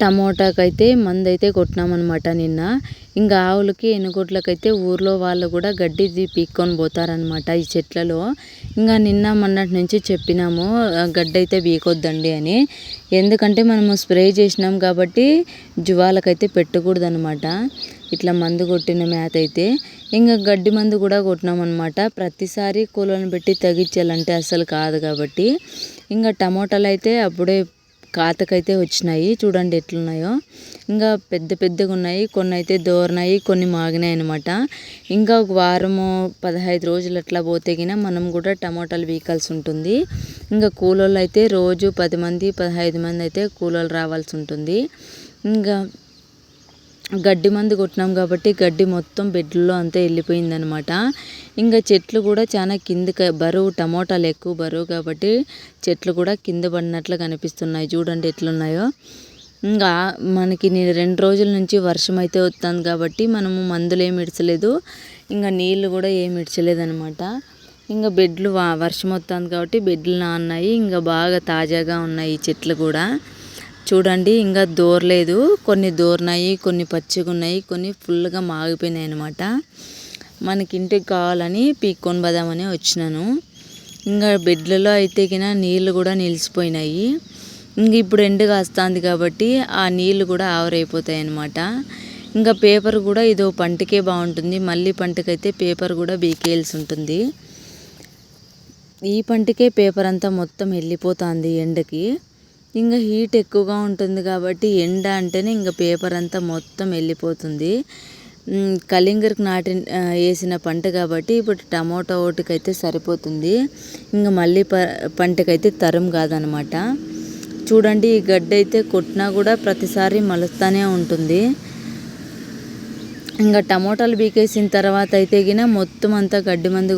టమోటాకైతే మందు అయితే కొట్టినామన్నమాట నిన్న. ఇంకా ఆవులకి ఎనుగోట్లకైతే ఊర్లో వాళ్ళు కూడా గడ్డి పీక్కొని పోతారనమాట ఈ చెట్లలో. ఇంకా నిన్న మొన్నటి నుంచి చెప్పినాము గడ్డి అయితే పీకొద్దండి అని. ఎందుకంటే మనము స్ప్రే చేసినాం కాబట్టి జువాలకైతే పెట్టకూడదు అనమాట ఇట్లా మందు కొట్టిన మేత అయితే ఇంకా గడ్డి మందు కూడా కొట్టినాం అనమాట ప్రతిసారి కూలను పెట్టి తగ్గించాలంటే అసలు కాదు కాబట్టి. ఇంకా టమోటాలు అయితే అప్పుడే కాతకైతే వచ్చినాయి. చూడండి ఎట్లున్నాయో. ఇంకా పెద్ద పెద్దగా ఉన్నాయి. కొన్ని అయితే దోరనాయి కొన్ని మాగినాయి అనమాట ఇంకా ఒక వారము పదహైదు రోజులు అట్లా పోతే గిన మనం కూడా టమోటాలు వీకాల్సి ఉంటుంది. ఇంకా కూలోళ్ళు అయితే రోజు పది మంది పదహైదు మంది అయితే కూలోళ్ళు రావాల్సి ఉంటుంది. ఇంకా గడ్డి మందు కొట్టినాం కాబట్టి గడ్డి మొత్తం బెడ్లో అంతా వెళ్ళిపోయిందనమాట. ఇంకా చెట్లు కూడా చాలా కిందకి బరువు టమోటాలు ఎక్కువ బరువు కాబట్టి చెట్లు కూడా కింద పడినట్లు కనిపిస్తున్నాయి. చూడండి ఎట్లున్నాయో. ఇంకా మనకి రెండు రోజుల నుంచి వర్షం అయితే వస్తుంది కాబట్టి మనము మందులు ఏమి ఇడ్చలేదు. ఇంకా నీళ్ళు కూడా ఏమి ఇడ్చలేదు అనమాట ఇంకా బెడ్లు వర్షం వస్తుంది కాబట్టి బెడ్లు నాన్నాయి. ఇంకా బాగా తాజాగా ఉన్నాయి ఈ చెట్లు కూడా. చూడండి ఇంకా దూరలేదు కొన్ని దూరినాయి కొన్ని పచ్చిగా ఉన్నాయి కొన్ని ఫుల్గా మాగిపోయినాయి అనమాట మనకి ఇంటికి కావాలని పీక్కొని పదామని వచ్చినాను. ఇంకా బెడ్లలో అయితే కినా నీళ్ళు కూడా నిలిచిపోయినాయి. ఇంక ఇప్పుడు ఎండు కాస్తుంది కాబట్టి ఆ నీళ్ళు కూడా ఆవరైపోతాయి అనమాట ఇంకా పేపర్ కూడా ఇదో పంటకే బాగుంటుంది. మళ్ళీ పంటకైతే పేపర్ కూడా బీకేయాల్సి ఉంటుంది. ఈ పంటకే పేపర్ అంతా మొత్తం వెళ్ళిపోతుంది ఎండకి. ఇంకా హీట్ ఎక్కువగా ఉంటుంది కాబట్టి ఎండ అంటేనే ఇంకా పేపర్ అంతా మొత్తం వెళ్ళిపోతుంది. కలింగర్కి నాటి వేసిన పంట కాబట్టి ఇప్పుడు టమోటా ఒకటికైతే సరిపోతుంది. ఇంకా మళ్ళీ ప పంటకైతే తరం కాదనమాట. చూడండి ఈ గడ్డ అయితే కొట్టినా కూడా ప్రతిసారి మలుస్తూనే ఉంటుంది. ఇంకా టమోటాలు బీకేసిన తర్వాత అయితే గిన మొత్తం అంతా గడ్డి మందు